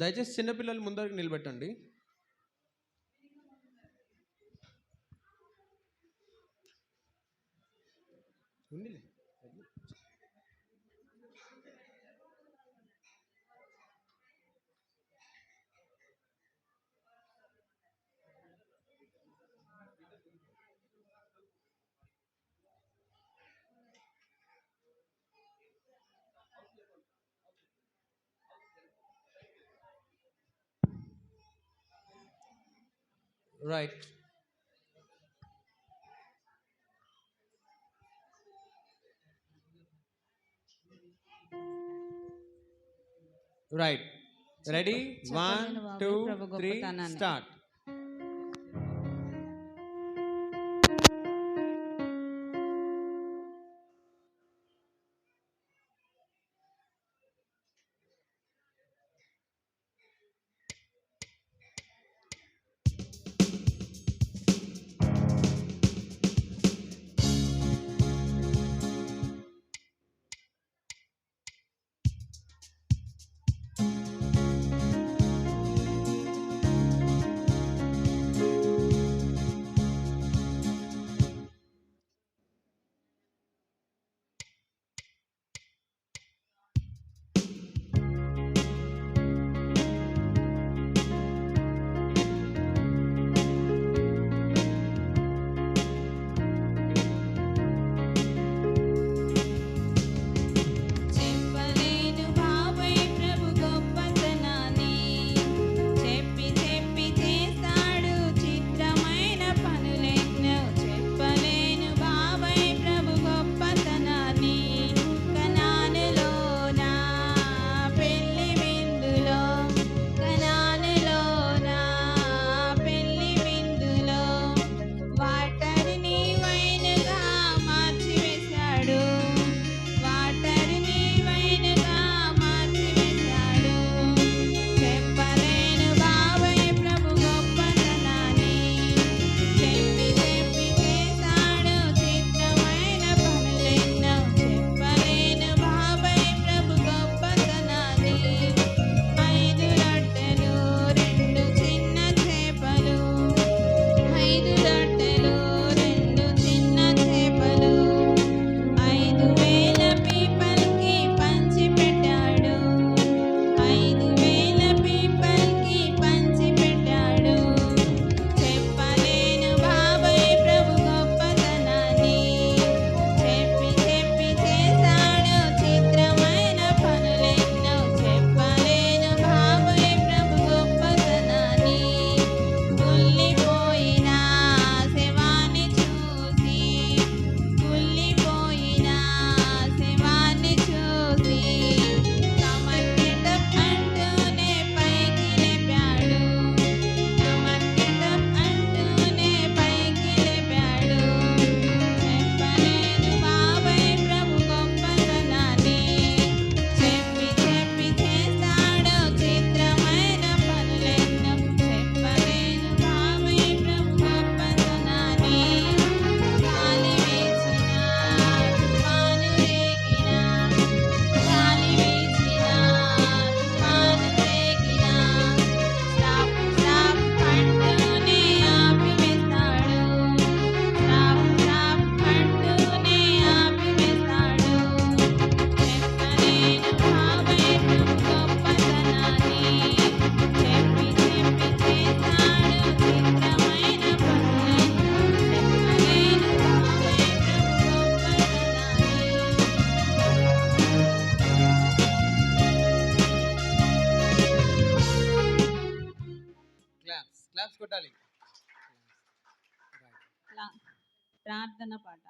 దయచేసి చిన్నపిల్లలు ముందరికి నిలబెట్టండి. ఉండిలే Right. Right. Ready? One, two, three, start. ప్రార్థన పాట.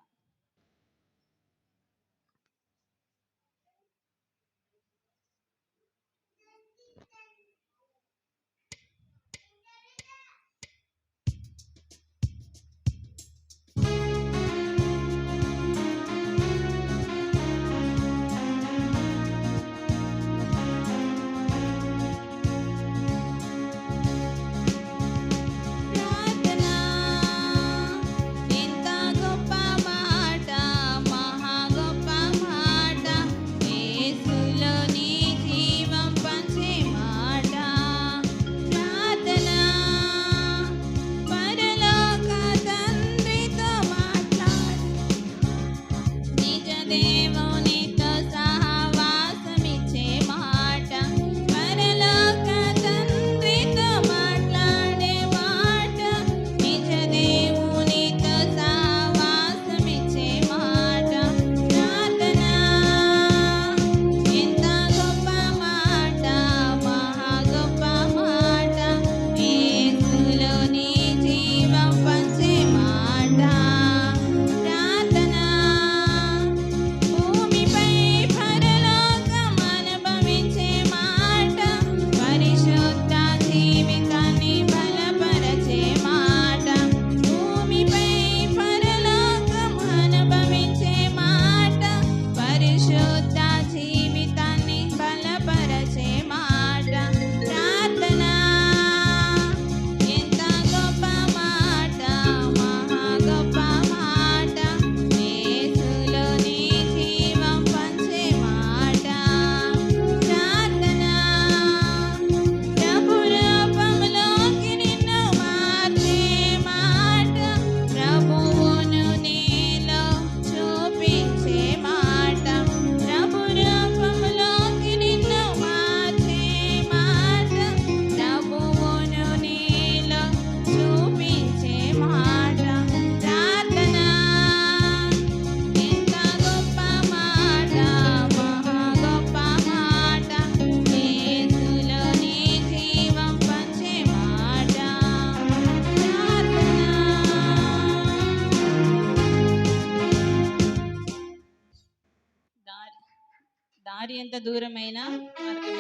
ఎంత దూరమైనా మనకి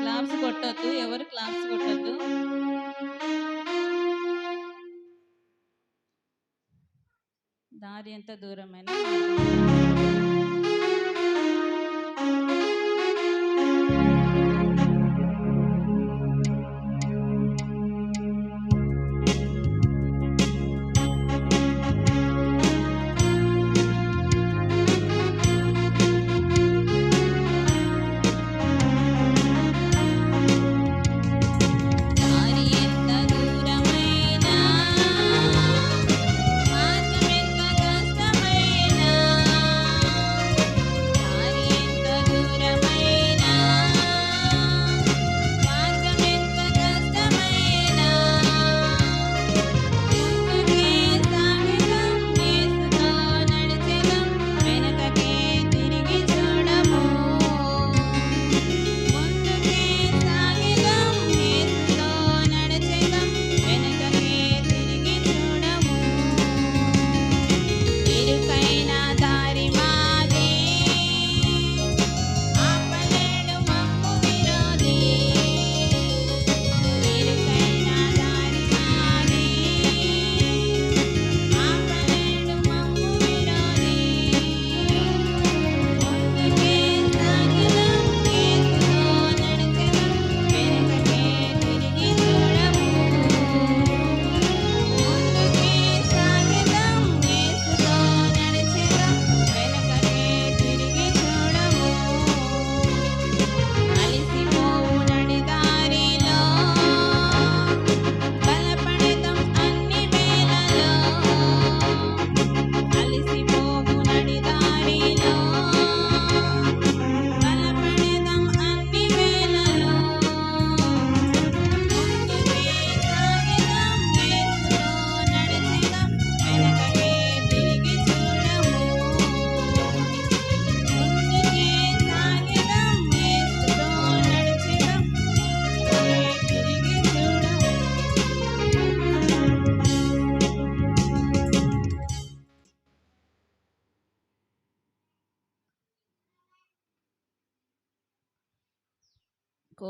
క్లాప్స్ కొట్టద్దు ఎవరు క్లాప్స్ కొట్టద్దు. దారి ఎంత దూరమైనా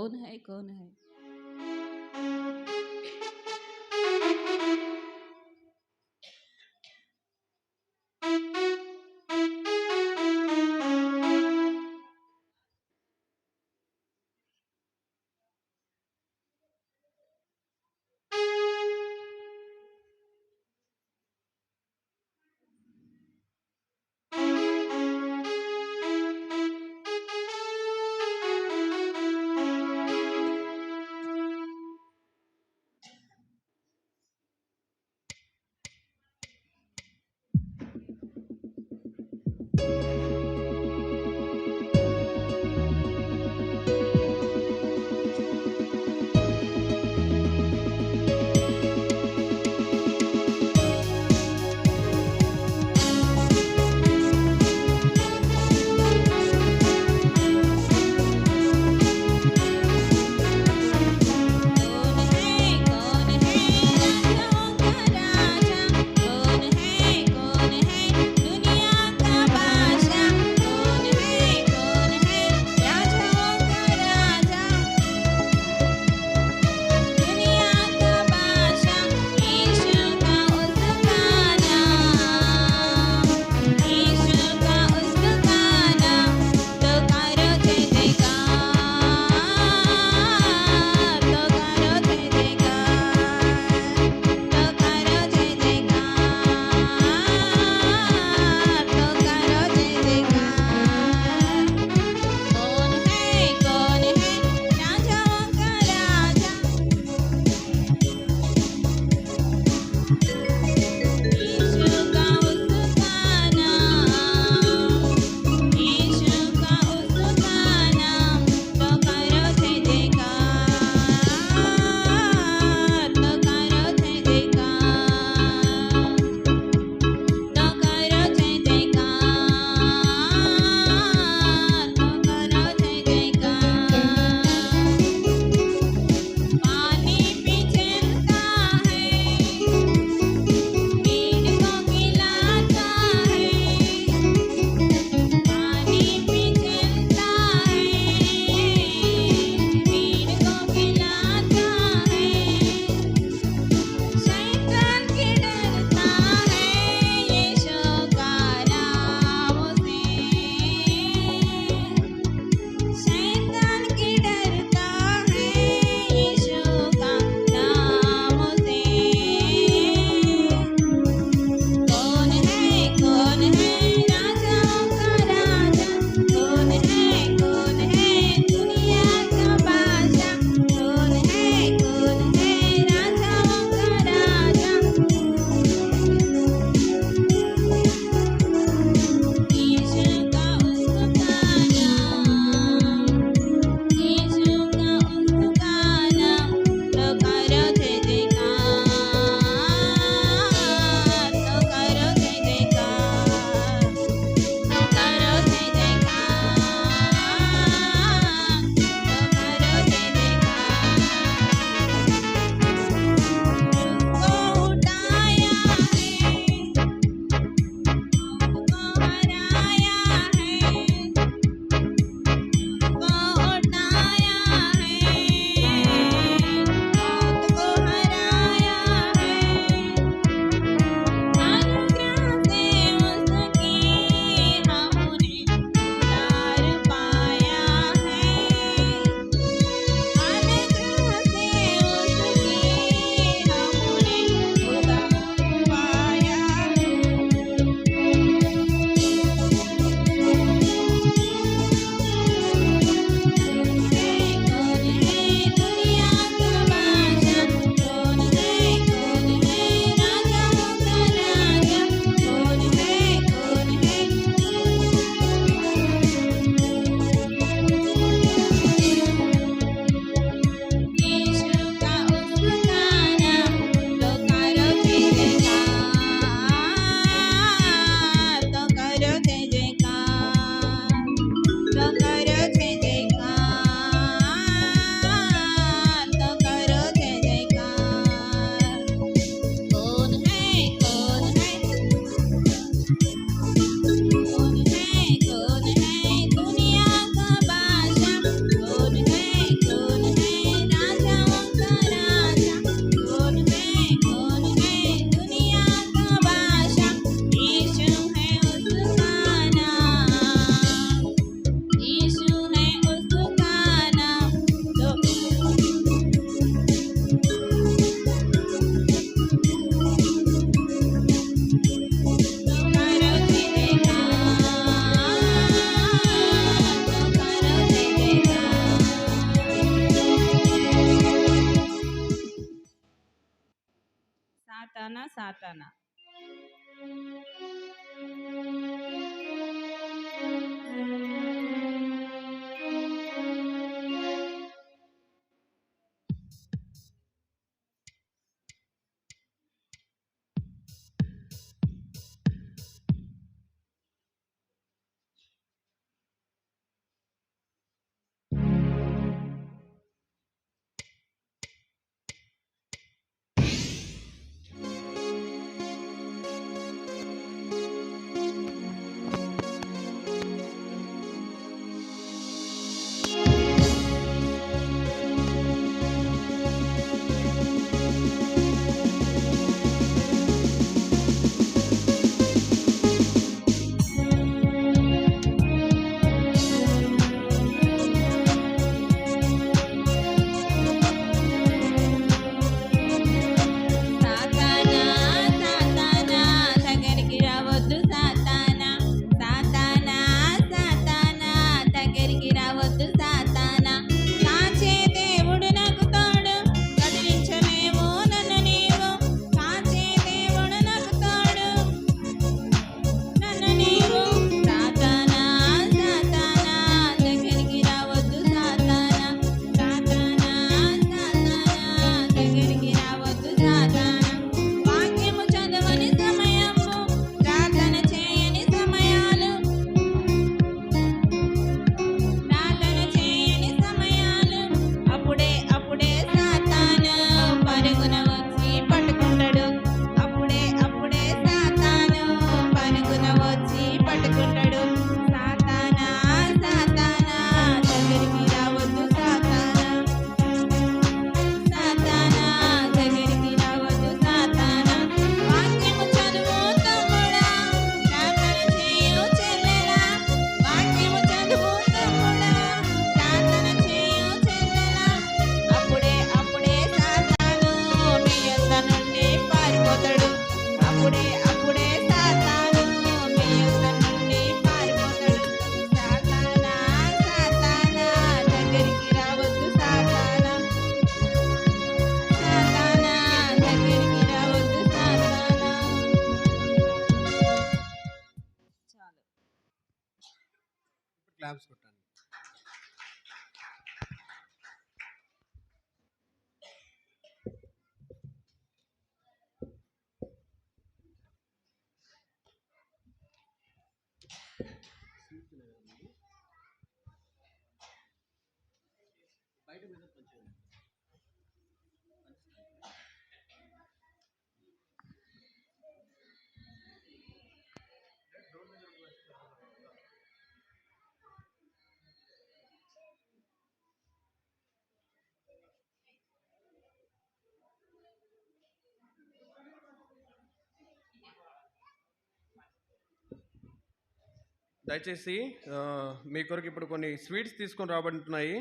कौन है कौन है? absolute దయచేసి మీ కొరకు ఇప్పుడు కొన్ని స్వీట్స్ తీసుకొని రాబడుతున్నాయి.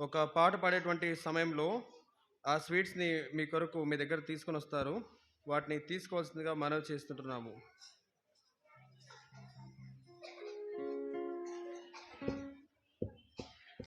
ఒక పాట పాడేటువంటి సమయంలో ఆ స్వీట్స్ని మీ కొరకు మీ దగ్గర తీసుకొని వస్తారు. వాటిని తీసుకోవాల్సిందిగా మనవి చేస్తుంటున్నాము.